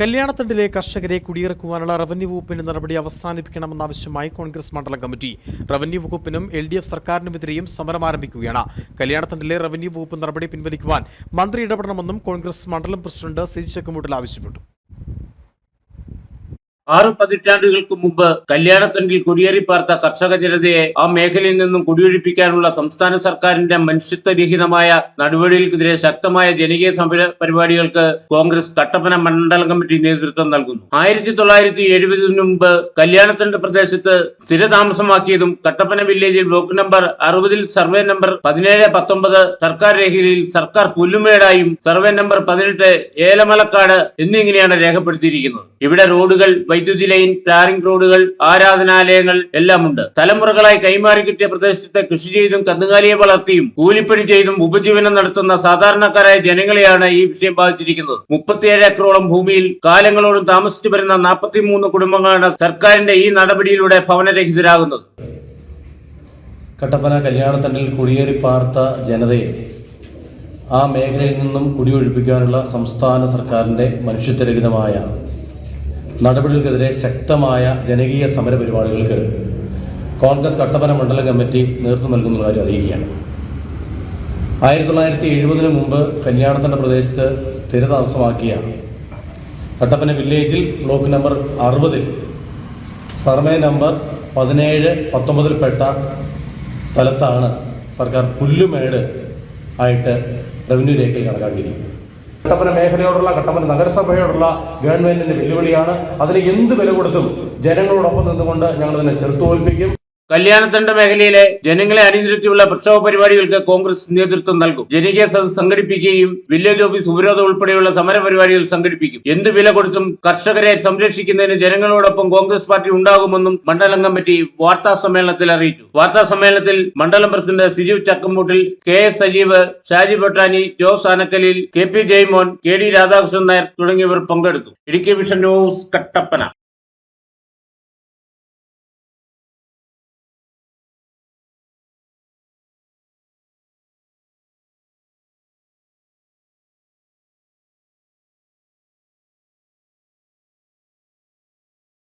കല്യാണത്തണ്ടിലെ കർഷകരെ കുടിയിറക്കുവാനുള്ള റവന്യൂ വകുപ്പിന്റെ നടപടി അവസാനിപ്പിക്കണമെന്നാവശ്യമായി കോൺഗ്രസ് മണ്ഡലം കമ്മിറ്റി. റവന്യൂ വകുപ്പിനും എൽ ഡി എഫ് സർക്കാരിനുമെതിരെയും സമരം ആരംഭിക്കുകയാണ്. കല്യാണത്തണ്ടിലെ റവന്യൂ വകുപ്പ് നടപടി പിൻവലിക്കുവാൻ മന്ത്രി ഇടപെടണമെന്നും കോൺഗ്രസ് മണ്ഡലം പ്രസിഡന്റ് സിജി ചെക്കുമൂട്ടിൽ ആവശ്യപ്പെട്ടു. ആറു പതിറ്റാണ്ടുകൾക്ക് മുമ്പ് കല്യാണത്തണ്ടിൽ കുടിയേറി പാർത്ത കർഷക ജനതയെ ആ മേഖലയിൽ നിന്നും കുടിയൊഴിപ്പിക്കാനുള്ള സംസ്ഥാന സർക്കാരിന്റെ മനുഷ്യത്വരഹിതമായ നടപടികൾക്കെതിരെ ശക്തമായ ജനകീയ സമര പരിപാടികൾക്ക് കോൺഗ്രസ് കട്ടപ്പന മണ്ഡല കമ്മിറ്റി നേതൃത്വം നൽകുന്നു. ആയിരത്തി തൊള്ളായിരത്തി എഴുപതിനു മുമ്പ് കല്യാണത്തണ്ട് പ്രദേശത്ത് സ്ഥിരതാമസമാക്കിയതും കട്ടപ്പന വില്ലേജിൽ ബ്ലോക്ക് നമ്പർ അറുപതിൽ സർവേ നമ്പർ പതിനേഴ് പത്തൊമ്പത് സർക്കാർ രേഖയിൽ സർക്കാർ പുല്ലുമേടായും സർവേ നമ്പർ പതിനെട്ട് ഏലമലക്കാട് എന്നിങ്ങനെയാണ് രേഖപ്പെടുത്തിയിരിക്കുന്നത്. ഇവിടെ റോഡുകൾ വൈദ്യുതി ലൈൻ ടാറിംഗ് റോഡുകൾ ആരാധനാലയങ്ങൾ എല്ലാം ഉണ്ട് തലമുറകളായി കൈമാറി കിട്ടിയ പ്രദേശത്തെ കൃഷി ചെയ്തും കന്നുകാലിയെ വളർത്തിയും കൂലിപ്പണി ചെയ്തും ഉപജീവനം നടത്തുന്ന സാധാരണക്കാരായ ജനങ്ങളെയാണ് ഈ വിഷയം ബാധിച്ചിരിക്കുന്നത്. മുപ്പത്തിയേഴ് ഏക്കറോളം ഭൂമിയിൽ കാലങ്ങളോടും താമസിച്ചു വരുന്ന നാൽപ്പത്തിമൂന്ന് കുടുംബങ്ങളാണ് സർക്കാരിന്റെ ഈ നടപടിയിലൂടെ ഭവനരഹിതരാകുന്നത്. കട്ടപ്പന കല്യാണത്തണ്ടിൽ കുടിയേറി പാർത്ത ജനതയെ ആ മേഖലയിൽ നിന്നും കുടിയൊഴിപ്പിക്കാനുള്ള സംസ്ഥാന സർക്കാരിന്റെ മനുഷ്യത്വരഹിതമായ നടപടികൾക്കെതിരെ ശക്തമായ ജനകീയ സമര പരിപാടികൾക്ക് കോൺഗ്രസ് കട്ടപ്പന മണ്ഡലം കമ്മിറ്റി നേതൃത്വം നൽകുന്ന കാര്യം അറിയിക്കുകയാണ്. ആയിരത്തി തൊള്ളായിരത്തി എഴുപതിനു മുമ്പ് കല്യാണത്തിന്റെ പ്രദേശത്ത് സ്ഥിരതാമസമാക്കിയ കട്ടപ്പന വില്ലേജിൽ ബ്ലോക്ക് നമ്പർ അറുപതിൽ സർവേ നമ്പർ പതിനേഴ് പത്തൊമ്പതിൽപ്പെട്ട സ്ഥലത്താണ് സർക്കാർ പുല്ലുമേട് ആയിട്ട് റവന്യൂ രേഖയിൽ കണക്കാക്കിയിരിക്കുന്നത്. കട്ടപ്പന മേഖലയോടുള്ള കട്ടപ്പന നഗരസഭയോടുള്ള ഗവൺമെന്റിന്റെ വെല്ലുവിളിയാണ്. അതിന് എന്ത് വില കൊടുത്തും ജനങ്ങളോടൊപ്പം നിന്നുകൊണ്ട് ഞങ്ങൾ അതിനെ ചെറുത്തോൽപ്പിക്കും കല്യാണത്തണ്ട മേഖലയിലെ ജനങ്ങളെ അണിനിരത്തിയുള്ള പ്രക്ഷോഭ പരിപാടികൾക്ക് കോൺഗ്രസ് നേതൃത്വം നൽകും. ജനകീയ സദസ് സംഘടിപ്പിക്കുകയും വില്ലേജ് ഓഫീസ് ഉപരോധം ഉൾപ്പെടെയുള്ള സമര പരിപാടികൾ സംഘടിപ്പിക്കും. എന്ത് വില കൊടുത്തും കർഷകരെ സംരക്ഷിക്കുന്നതിന് ജനങ്ങളോടൊപ്പം കോൺഗ്രസ് പാർട്ടി ഉണ്ടാകുമെന്നും മണ്ഡലം കമ്മിറ്റി വാർത്താ സമ്മേളനത്തിൽ അറിയിച്ചു. വാർത്താ സമ്മേളനത്തിൽ മണ്ഡലം president Siju Chakkamputtil K S Sajeev Shaji Bottani Jose Anakkalil K P Jaimon K D Radhakrishnan Nair തുടങ്ങിയവർ പങ്കെടുത്തു. Idukki vision news Kattappana.